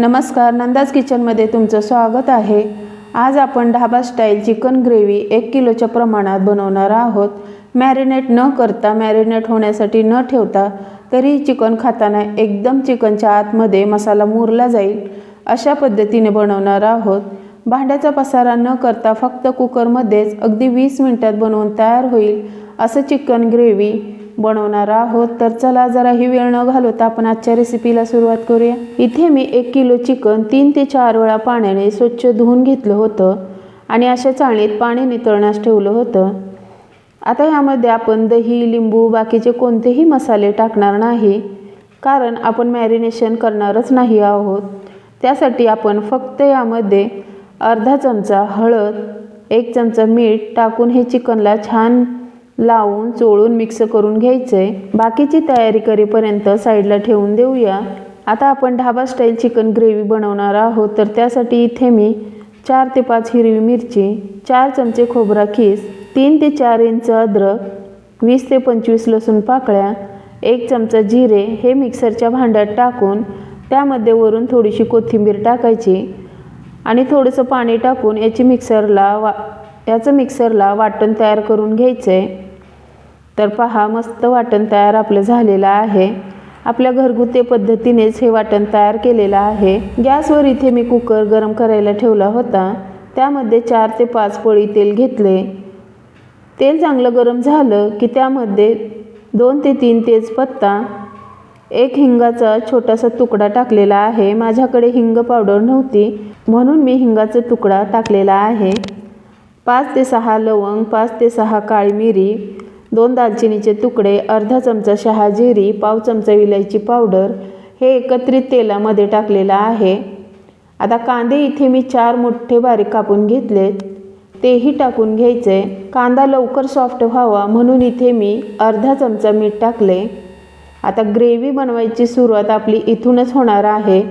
नमस्कार नंदाज किचनमध्ये तुमचं स्वागत आहे. आज आपण ढाबा स्टाईल चिकन ग्रेव्ही एक किलोच्या प्रमाणात बनवणार आहोत. मॅरिनेट न करता मॅरिनेट होण्यासाठी न ठेवता तरी चिकन खाताना एकदम चिकनच्या आतमध्ये मसाला मुरला जाईल. अशा पद्धतीने बनवणार आहोत. भांड्याचा पसारा न करता फक्त कुकरमध्येच अगदी वीस मिनटात बनवून तयार होईल. असं चिकन ग्रेव्ही बनवणार आहोत. तर चला जरा ही वेळ न घालवता आपण आजच्या रेसिपीला सुरुवात करूया. इथे मी एक किलो चिकन तीन ते चार वेळा पाण्याने स्वच्छ धुवून घेतलं होतं आणि अशा चाळणीत पाणी नितळण्यास ठेवलं होतं. आता यामध्ये आपण दही लिंबू बाकीचे कोणतेही मसाले टाकणार नाही कारण आपण मॅरिनेशन करणारच नाही आहोत. त्यासाठी आपण फक्त यामध्ये अर्धा चमचा हळद एक चमचा मीठ टाकून हे चिकनला छान लावून चोळून मिक्स करून घ्यायचं. आहे बाकीची तयारी करेपर्यंत साईडला ठेवून देऊया. आता आपण ढाबा स्टाईल चिकन ग्रेव्ही बनवणार आहोत तर त्यासाठी इथे मी चार ते पाच हिरवी मिरची चार चमचे खोबरा खीस तीन ते चार इंच अद्रक वीस ते पंचवीस लसूण पाकळ्या एक चमचा जिरे हे मिक्सरच्या भांड्यात टाकून त्यामध्ये वरून थोडीशी कोथिंबीर टाकायची आणि थोडंसं पाणी टाकून याची मिक्सरला वा याचं मिक्सरला वाटण तयार करून घ्यायचं आहे तर पहा मस्त वाटण तयार आपलं झालेलं आहे. आपल्या घरगुती पद्धतीनेच हे वाटण तयार केलेलं आहे. गॅसवर इथे मी कुकर गरम करायला ठेवला होता. त्यामध्ये चार ते पाच पळी तेल घेतले. तेल चांगलं गरम झालं की त्यामध्ये दोन ते तीन तेजपत्ता एक हिंगाचा छोटासा तुकडा टाकलेला आहे. माझ्याकडे हिंग पावडर नव्हती म्हणून मी हिंगाचा तुकडा टाकलेला आहे. पाच ते सहा लवंग पाच ते सहा काळी मिरी दोन दालचिनीचे तुकडे अर्धा चमचा शहाजिरी पाव चमचा विलायची पावडर हे एकत्रित तेलामध्ये टाकलेलं आहे. आता कांदे इथे मी चार मोठे बारीक कापून घेतलेत. तेही टाकून घ्यायचे. कांदा लवकर सॉफ्ट व्हावा म्हणून इथे मी अर्धा चमचा मीठ टाकले. आता ग्रेव्ही बनवायची सुरुवात आपली इथूनच होणार आहे.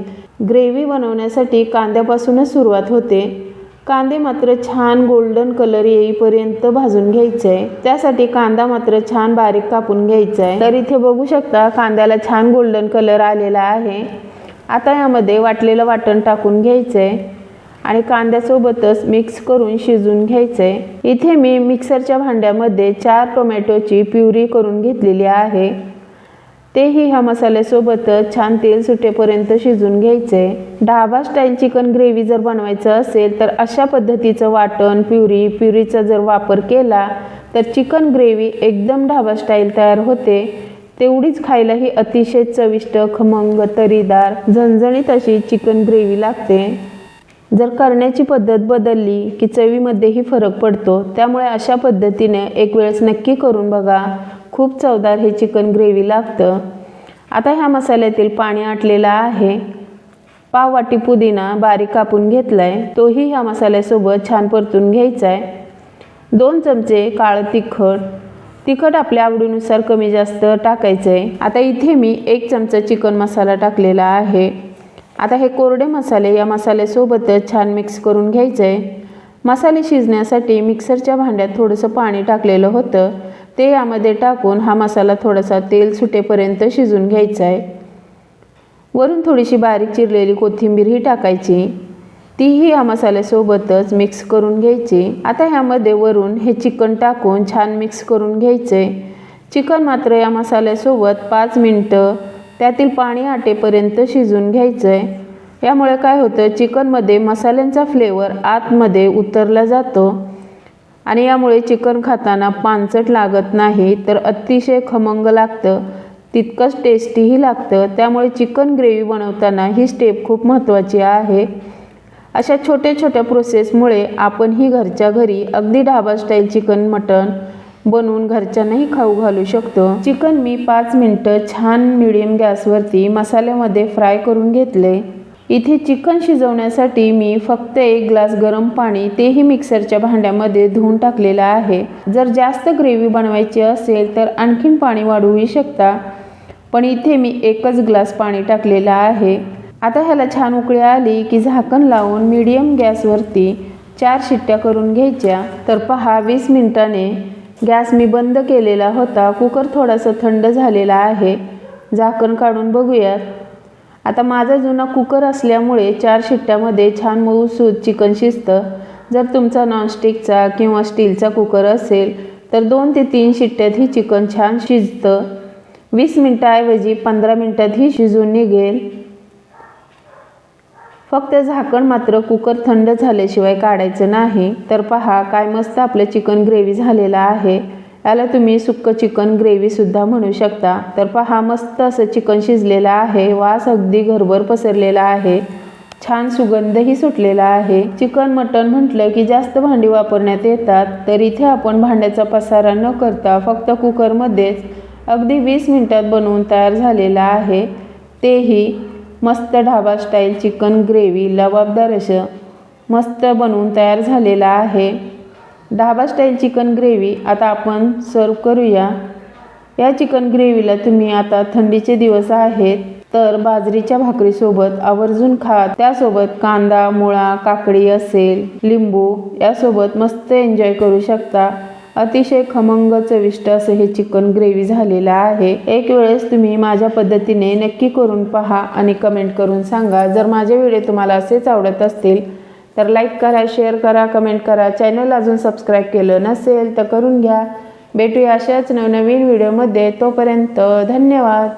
ग्रेव्ही बनवण्यासाठी कांद्यापासूनच सुरुवात होते. कांदे मात्र छान गोल्डन कलर येईपर्यंत भाजून घ्यायचे आहे त्यासाठी कांदा मात्र छान बारीक कापून घ्यायचा आहे तर इथे बघू शकता कांद्याला छान गोल्डन कलर आलेला आहे. आता यामध्ये वाटलेलं वाटण टाकून घ्यायचं आहे आणि कांद्यासोबतच मिक्स करून शिजून घ्यायचं आहे इथे मी मिक्सरच्या भांड्यामध्ये चार टोमॅटोची प्युरी करून घेतलेली आहे. तेही ह्या मसाल्यासोबतच छान तेल सुटेपर्यंत शिजून घ्यायचे. ढाबा स्टाईल चिकन ग्रेव्ही जर बनवायचं असेल तर अशा पद्धतीचं वाटण प्युरी प्युरीचा जर वापर केला तर चिकन ग्रेव्ही एकदम ढाबा स्टाईल तयार होते. तेवढीच खायलाही अतिशय चविष्ट खमंग तरीदार झणझणीत अशी चिकन ग्रेव्ही लागते. जर करण्याची पद्धत बदलली की चवीमध्येही फरक पडतो त्यामुळे अशा पद्धतीने एक वेळेस नक्की करून बघा. खूप चवदार हे चिकन ग्रेव्ही लागतं. आता ह्या मसाल्यातील पाणी आटलेलं आहे. पाव वाटी पुदिना बारीक कापून घेतला आहे तोही ह्या मसाल्यासोबत छान परतून घ्यायचा आहे दोन चमचे काळं तिखट. तिखट आपल्या आवडीनुसार कमी जास्त टाकायचं आहे आता इथे मी एक चमचा चिकन मसाला टाकलेला आहे. आता हे कोरडे मसाले या मसाल्यासोबतच छान मिक्स करून घ्यायचं आहे मसाले शिजण्यासाठी मिक्सरच्या भांड्यात थोडंसं पाणी टाकलेलं होतं. ते यामध्ये टाकून हा मसाला थोडासा तेल सुटेपर्यंत शिजून घ्यायचा आहे. वरून थोडीशी बारीक चिरलेली कोथिंबीरही टाकायची. तीही या मसाल्यासोबतच मिक्स करून घ्यायची. आता ह्यामध्ये वरून हे चिकन टाकून छान मिक्स करून घ्यायचे. चिकन मात्र या मसाल्यासोबत पाच मिनटं त्यातील पाणी आटेपर्यंत शिजून घ्यायचं आहे यामुळे काय होतं चिकनमध्ये मसाल्यांचा फ्लेवर आतमध्ये उतरला जातो. आणि यामुळे चिकन खाताना पानसट लागत नाही तर अतिशय खमंग लागतं. तितकंच टेस्टीही लागतं. त्यामुळे चिकन ग्रेव्ही बनवताना ही स्टेप खूप महत्त्वाची आहे. अशा छोट्या छोट्या प्रोसेसमुळे आपण ही घरच्या घरी अगदी ढाबा स्टाईल चिकन मटण बनवून घरच्यांनाही खाऊ घालू शकतो. चिकन मी पाच मिनटं छान मिडियम गॅसवरती मसाल्यामध्ये फ्राय करून घेतले. इथे चिकन शिजवण्यासाठी मी फक्त एक ग्लास गरम पाणी तेही मिक्सरच्या भांड्यामध्ये धुवून टाकलेलं आहे. जर जास्त ग्रेव्ही बनवायची असेल तर आणखीन पाणी वाढवूही शकता पण इथे मी एकच ग्लास पाणी टाकलेलं आहे. आता ह्याला छान उकळी आली की झाकण लावून मीडियम गॅसवरती चार शिट्ट्या करून घ्यायच्या. तर पहा वीस मिनिटाने गॅस मी बंद केलेला होता. कुकर थोडासा थंड झालेला आहे. झाकण काढून बघूयात. आता माझा जुना कुकर असल्यामुळे चार शिट्ट्यामध्ये छान मऊसूद चिकन शिजतं. जर तुमचा नॉनस्टिकचा किंवा स्टीलचा कुकर असेल तर दोन ते तीन शिट्ट्यात ही चिकन छान शिजतं. वीस मिनटाऐवजी पंधरा मिनटात ही शिजून निघेल. फक्त झाकण मात्र कुकर थंड झाल्याशिवाय काढायचं नाही. तर पहा काय मस्त आपलं चिकन ग्रेव्ही झालेलं आहे. याला तुम्ही सुक्क चिकन ग्रेव्हीसुद्धा म्हणू शकता. तर पहा मस्त असं चिकन शिजलेलं आहे. वास अगदी घरभर पसरलेला आहे. छान सुगंधही सुटलेला आहे. चिकन मटन म्हटलं की जास्त भांडी वापरण्यात येतात. तर इथे आपण भांड्याचा पसारा न करता फक्त कुकरमध्येच अगदी वीस मिनिटात बनवून तयार झालेला आहे. तेही मस्त ढाबा स्टाईल चिकन ग्रेव्ही लबाबदार असं मस्त बनवून तयार झालेला आहे. ढाबा स्टाईल चिकन ग्रेव्ही आता आपण सर्व करूया. या चिकन ग्रेव्हीला तुम्ही आता थंडीचे दिवस आहेत तर बाजरीच्या भाकरीसोबत आवर्जून खा. त्यासोबत कांदा मुळा काकडी असेल लिंबू यासोबत मस्त एन्जॉय करू शकता. अतिशय खमंग चविष्ट असं हे चिकन ग्रेव्ही झालेलं आहे. एक वेळेस तुम्ही माझ्या पद्धतीने नक्की करून पहा आणि कमेंट करून सांगा. जर माझे व्हिडिओ तुम्हाला असेच आवडत असतील तर लाईक करा शेअर करा कमेंट करा. चॅनल अजून सबस्क्राईब केलं नसेल तर करून घ्या. भेटूया अशाच नवनवीन व्हिडिओमध्ये तोपर्यंत धन्यवाद.